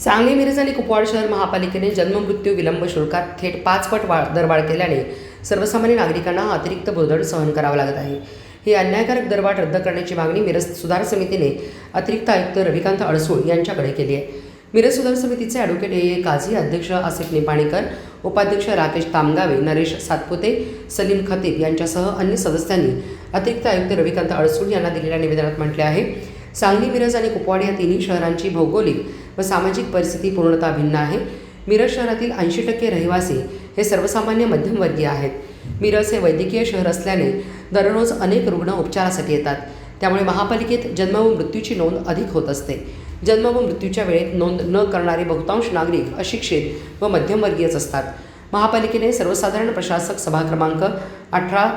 सांगली मिरज आणि कुपवाड शहर महापालिकेने जन्ममृत्यू विलंब शुल्कात थेट पाचपट वाढ दरवाढ केल्याने सर्वसामान्य नागरिकांना अतिरिक्त भुर्दंड सहन करावं लागत आहे. ही अन्यायकारक दरवाढ रद्द करण्याची मागणी मिरज सुधार समितीने अतिरिक्त आयुक्त रविकांत अडसूळ यांच्याकडे केली आहे. मिरज सुधार समितीचे ॲडव्होकेट ए ए काझी अध्यक्ष आसिफ निपाणीकर उपाध्यक्ष राकेश तामगावे नरेश सातपुते सलीम खतीब यांच्यासह अन्य सदस्यांनी अतिरिक्त आयुक्त रविकांत अडसूळ यांना दिलेल्या निवेदनात म्हटले आहे. सांगली मिरज आणि कुपवाड या तिन्ही शहरांची भौगोलिक व सामाजिक परिस्थिती पूर्णतः भिन्न आहे. मिरज शहरातील ऐंशी टक्के रहिवासी हे सर्वसामान्य मध्यमवर्गीय आहेत. मिरज हे वैद्यकीय शहर असल्याने दररोज अनेक रुग्ण उपचारासाठी येतात. त्यामुळे महापालिकेत जन्म व मृत्यूची नोंद अधिक होत असते. जन्म व मृत्यूच्या वेळेत नोंद न करणारे बहुतांश नागरिक अशिक्षित व मध्यमवर्गीयच असतात. महापालिकेने सर्वसाधारण प्रशासक सभा क्रमांक अठरा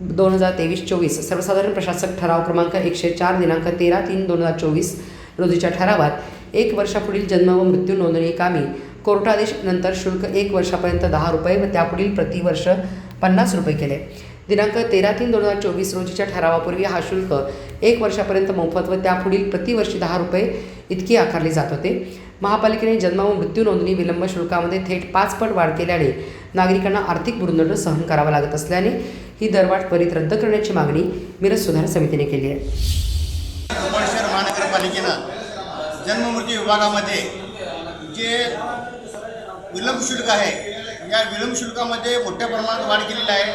दोन हजार तेवीस चोवीस सर्वसाधारण प्रशासक ठराव क्रमांक एकशे चार दिनांक तेरा तीन दोन हजार चोवीस रोजीच्या ठरावात एक वर्षापुढील जन्म व मृत्यू नोंदणी कामी. कोर्टादेश नंतर शुल्क एक वर्षापर्यंत दहा रुपये व त्यापुढील प्रतिवर्ष पन्नास रुपये केले. दिनांक तेरा तीन दोन हजार चोवीस रोजीच्या ठरावापूर्वी हा शुल्क एक वर्षापर्यंत मोफत व त्यापुढील प्रतिवर्षी दहा रुपये इतकी आकारली जात होते. महापालिकेने जन्म व मृत्यू नोंदणी विलंब शुल्कामध्ये थेट पाचपट वाढ केल्याने नागरिकांना आर्थिक भुर्दंड सहन करावा लागत असल्याने ही दरवाढ त्वरित रद्द करण्याची मागणी मिरज सुधार समितीने केली आहे. महानगरपालिकेनं जन्ममृत्यू विभागामध्ये जे विलंब शुल्क आहे या विलंब शुल्कामध्ये मोठ्या प्रमाणात वाढ केलेली आहे.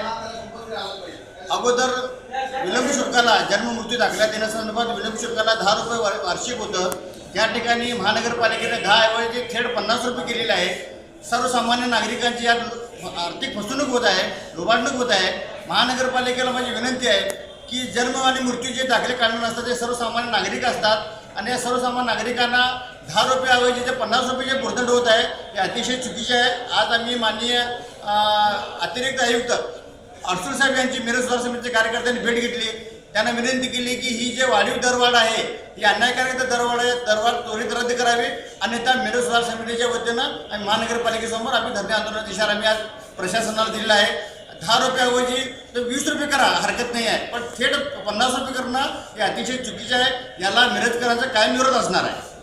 अगोदर विलंब शुल्काला जन्ममृत्यू दाखला देण्यासंदर्भात विलंब शुल्काला दहा रुपये वार्षिक होतं. त्या ठिकाणी महानगरपालिकेने दहा ऐवजी थेट पन्नास रुपये केलेले आहे. सर्वसामान्य नागरिकांची यात आर्थिक फसवणूक होत आहे लुबाडणूक होत आहे. महानगरपालिकेला माझी विनंती आहे की जन्म आणि मृत्यूचे दाखले काढणार असतात ते सर्वसामान्य नागरिक असतात. आणि या सर्वसामान्य नागरिकांना दहा रुपयाऐवजी जे पन्नास रुपये जे भुर्दंड होत आहे हे अतिशय चुकीचे आहे. आज आम्ही माननीय अतिरिक्त आयुक्त अडसूळ साहेब यांची मिरज समितीचे कार्यकर्त्यांनी भेट घेतली. त्यांना विनंती केली की ही जे वाढीव दरवाढ आहे ही अन्यायकारक दरवाढ आहे दरवाढ त्वरित रद्द करावी. आणि त्या मिरज सुधार समितीच्या वतीनं आणि महानगरपालिकेसमोर आम्ही धरणे आंदोलनाचा इशारा आम्ही आज प्रशासनाला दिलेला आहे. दहा रुपयाऐवजी तर वीस रुपये करा हरकत नाही आहे. पण थेट पन्नास रुपये करणं हे अतिशय चुकीचे आहे. याला मिरजकरांचा काय विरोध असणार आहे.